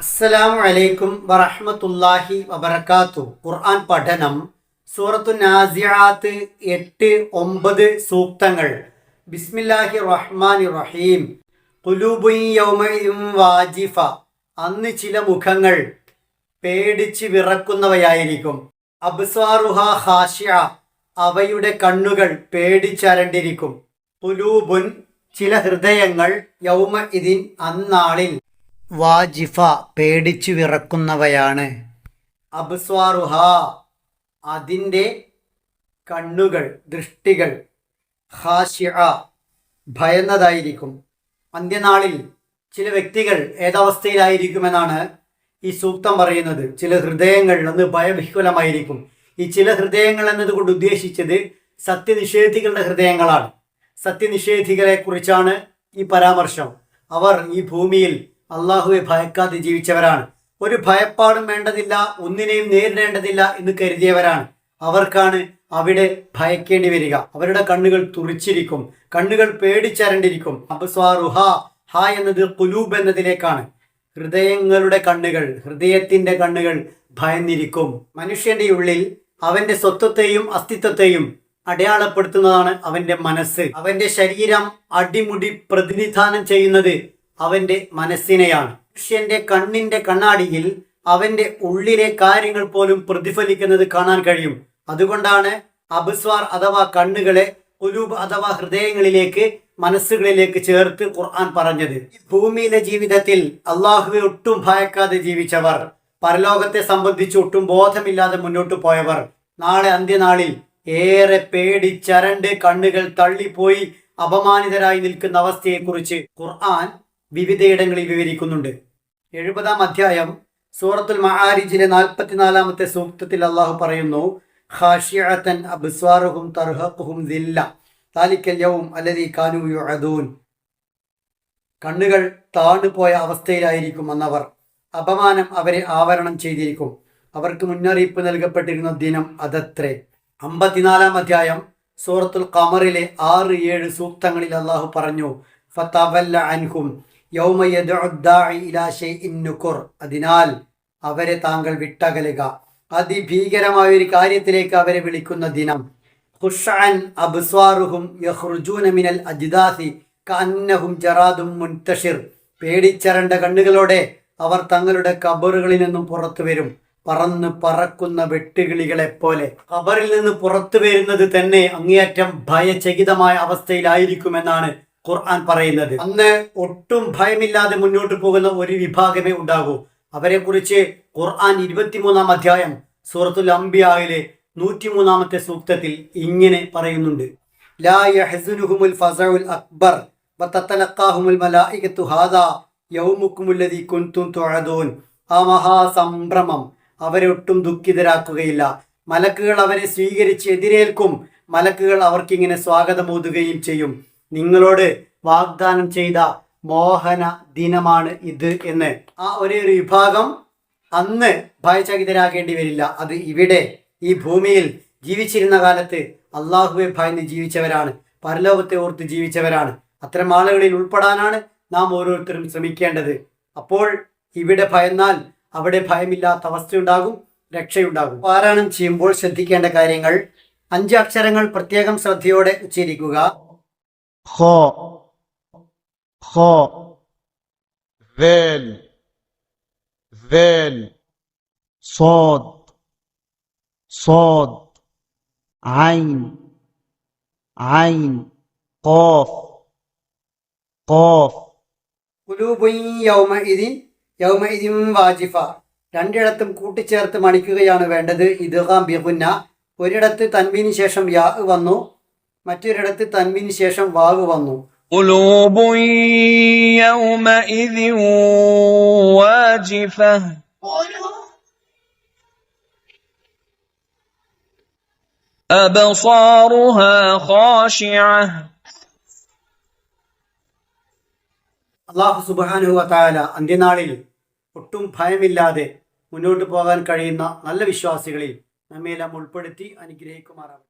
അസ്സലാമു അലൈക്കും വറഹ്മത്തുള്ളാഹി വബർക്കാത്തു ഖുർആൻ പഠനം സൂറത്തു നാസിയാത്ത് എട്ട് ഒമ്പത് സൂക്തങ്ങൾ. ബിസ്മില്ലാഹി റഹ്മാൻ റഹീം. യൗമഇദിൻ വാജിഫ. അന്ന് ചില മുഖങ്ങൾ പേടിച്ച് വിറക്കുന്നവയായിരിക്കും. അബ്സ്വാറുഹ ഹാഷ്യ അവയുടെ കണ്ണുകൾ പേടിച്ചരണ്ടിരിക്കും. കുലൂബുൻ ചില ഹൃദയങ്ങൾ യൗമ ഇതിൻ അന്നാളിൽ വാജിഫ പേടിച്ചു വിറക്കുന്നവയാണ്. അബ്സ്വാറുഹ അതിന്റെ കണ്ണുകൾ ദൃഷ്ടികൾ ഹാഷ്യ ഭയന്നതായിരിക്കും. അന്ത്യനാളിൽ ചില വ്യക്തികൾ ഏതവസ്ഥയിലായിരിക്കുമെന്നാണ് ഈ സൂക്തം പറയുന്നത്. ചില ഹൃദയങ്ങൾ അന്ന് ഭയവിഹുലമായിരിക്കും ഈ ചില ഹൃദയങ്ങൾ എന്നതുകൊണ്ട് ഉദ്ദേശിച്ചത് സത്യനിഷേധികളുടെ ഹൃദയങ്ങളാണ്. സത്യനിഷേധികളെ കുറിച്ചാണ് ഈ പരാമർശം. അവർ ഈ ഭൂമിയിൽ അള്ളാഹുവെ ഭയക്കാതെ ജീവിച്ചവരാണ്. ഒരു ഭയപ്പാടും വേണ്ടതില്ല ഒന്നിനെയും നേരിടേണ്ടതില്ല എന്ന് കരുതിയവരാണ്. അവർക്കാണ് അവിടെ ഭയക്കേണ്ടി വരിക. അവരുടെ കണ്ണുകൾ തുറിച്ചിരിക്കും. കണ്ണുകൾ പേടിച്ചരണ്ടിരിക്കും. അബ്സ്വാറുഹ ഹ എന്നത് കുലൂബ് എന്നതിലേക്കാണ്. ഹൃദയങ്ങളുടെ കണ്ണുകൾ ഹൃദയത്തിന്റെ കണ്ണുകൾ ഭയന്നിരിക്കും. മനുഷ്യന്റെ ഉള്ളിൽ അവന്റെ സ്വത്വത്തെയും അസ്തിത്വത്തെയും അടയാളപ്പെടുത്തുന്നതാണ് അവന്റെ മനസ്സ്. അവന്റെ ശരീരം അടിമുടി പ്രതിനിധാനം ചെയ്യുന്നത് അവന്റെ മനസ്സിനെയാണ്. മനുഷ്യന്റെ കണ്ണിന്റെ കണ്ണാടിയിൽ അവന്റെ ഉള്ളിലെ കാര്യങ്ങൾ പോലും പ്രതിഫലിക്കുന്നത് കാണാൻ കഴിയും. അതുകൊണ്ടാണ് അബ്സ്വാർ അഥവാ കണ്ണുകളെ കുലൂബ് അഥവാ ഹൃദയങ്ങളിലേക്ക് മനസ്സുകളിലേക്ക് ചേർത്ത് ഖുർആൻ പറഞ്ഞത്. ഭൂമിയിലെ ജീവിതത്തിൽ അള്ളാഹുവെ ഒട്ടും ഭയക്കാതെ ജീവിച്ചവർ പരലോകത്തെ സംബന്ധിച്ച് ഒട്ടും ബോധമില്ലാതെ മുന്നോട്ട് പോയവർ നാളെ അന്ത്യനാളിൽ ഏറെ പേടി ചരണ്ട് കണ്ണുകൾ തള്ളിപ്പോയി അപമാനിതരായി നിൽക്കുന്ന അവസ്ഥയെക്കുറിച്ച് ഖുർആൻ വിവിധയിടങ്ങളിൽ വിവരിക്കുന്നുണ്ട്. എഴുപതാം അധ്യായം സൂറത്തുൽ മഹാരിജിലെ നാൽപ്പത്തിനാലാമത്തെ സൂക്തത്തിൽ അള്ളാഹു പറയുന്നു ഖാഷിഅത്തൻ അബ്സ്വാറുഹും തർഹഖുഹും കാനു യുഅദൂൻ. കണ്ണുകൾ താണുപോയ അവസ്ഥയിലായിരിക്കും അന്നവർ. അപമാനം അവരെ ആവരണം ചെയ്തിരിക്കും. അവർക്ക് മുന്നറിയിപ്പ് നൽകപ്പെട്ടിരുന്ന ദിനം അതത്രേ. അമ്പത്തിനാലാം അധ്യായം സൂറത്തുൽ കമറിലെ ആറ് ഏഴ് സൂക്തങ്ങളിൽ അള്ളാഹു പറഞ്ഞു ഫത്തവല്ല അൻഹും അതിനാൽ അവരെ താങ്കൾ വിട്ടകലുക. അതിഭീകരമായ ഒരു കാര്യത്തിലേക്ക് അവരെ വിളിക്കുന്ന ദിനം. ഖുഷ്അൻ അബ്സ്വാറുഹും മിനൽ കന്നഹും ജറാദും പേടിച്ചരണ്ട കണ്ണുകളോടെ അവർ തങ്ങളുടെ കബറുകളിൽ നിന്നും പുറത്തു വരും. പറന്ന് പറക്കുന്ന വെട്ടുകിളികളെ പോലെ. ഖബറിൽ നിന്ന് പുറത്തു വരുന്നത് തന്നെ അങ്ങേയറ്റം ഭയചകിതമായ അവസ്ഥയിലായിരിക്കുമെന്നാണ് ഖുർആൻ പറയുന്നത്. അന്ന് ഒട്ടും ഭയമില്ലാതെ മുന്നോട്ട് പോകുന്ന ഒരു വിഭാഗമേ ഉണ്ടാകൂ. അവരെ കുറിച്ച് ഖുർആൻ ഇരുപത്തിമൂന്നാം അധ്യായം സൂറത്തുൽ അംബിയായിലെ നൂറ്റിമൂന്നാമത്തെ സൂക്തത്തിൽ ഇങ്ങനെ പറയുന്നുണ്ട്. ലാ ഫസഉൽ അക്ബർ വതതലഖാഹുമുൽ മലായികത്തു ഹാദാ കുൻതും അവരെ ഒട്ടും ദുഃഖിതരാക്കുകയില്ല. മലക്കുകൾ അവരെ സ്വീകരിച്ച് എതിരേൽക്കും. മലക്കുകൾ അവർക്കിങ്ങനെ സ്വാഗതമോതുകയും ചെയ്യും. നിങ്ങളോട് വാഗ്ദാനം ചെയ്ത മോഹന ദിനമാണ് ഇത് എന്ന്. ആ ഒരേ ഒരു വിഭാഗം അന്ന് ഭയചകിതരാകേണ്ടി വരില്ല. അത് ഇവിടെ ഈ ഭൂമിയിൽ ജീവിച്ചിരുന്ന കാലത്ത് അള്ളാഹുവെ ഭയന്ന് ജീവിച്ചവരാണ്. പരലോകത്തെ ഓർത്ത് ജീവിച്ചവരാണ്. അത്തരം ആളുകളിൽ ഉൾപ്പെടാനാണ് നാം ഓരോരുത്തരും ശ്രമിക്കേണ്ടത്. അപ്പോൾ ഇവിടെ ഭയന്നാൽ അവിടെ ഭയമില്ലാത്ത അവസ്ഥയുണ്ടാകും രക്ഷയുണ്ടാകും. പാരായണം ചെയ്യുമ്പോൾ ശ്രദ്ധിക്കേണ്ട കാര്യങ്ങൾ. അഞ്ച് അക്ഷരങ്ങൾ പ്രത്യേകം ശ്രദ്ധയോടെ ഉച്ചരിക്കുക. خا خا ذال ذال صاد صاد عين عين قاف قاف കുലൂബുൻ യൗമഇദിൻ യൗമഇദിൻ വാജിഫ രണ്ടിടത്തും കൂട്ടിച്ചേർത്ത് മണിക്കുകയാണ് വേണ്ടത് ഇദ്ഗാം ബിഗുന്ന ഒരിടത്ത് തൻവീന് ശേഷം യാ വന്നു മറ്റൊരിടത്ത് തന്മിന് ശേഷം വാവ് വന്നു. അള്ളാഹു സുബാനുഹ അന്ത്യനാളിൽ ഒട്ടും ഭയമില്ലാതെ മുന്നോട്ട് പോകാൻ കഴിയുന്ന നല്ല വിശ്വാസികളിൽ നമ്മയെല്ലാം ഉൾപ്പെടുത്തി അനുഗ്രഹിക്കുമാറാണ്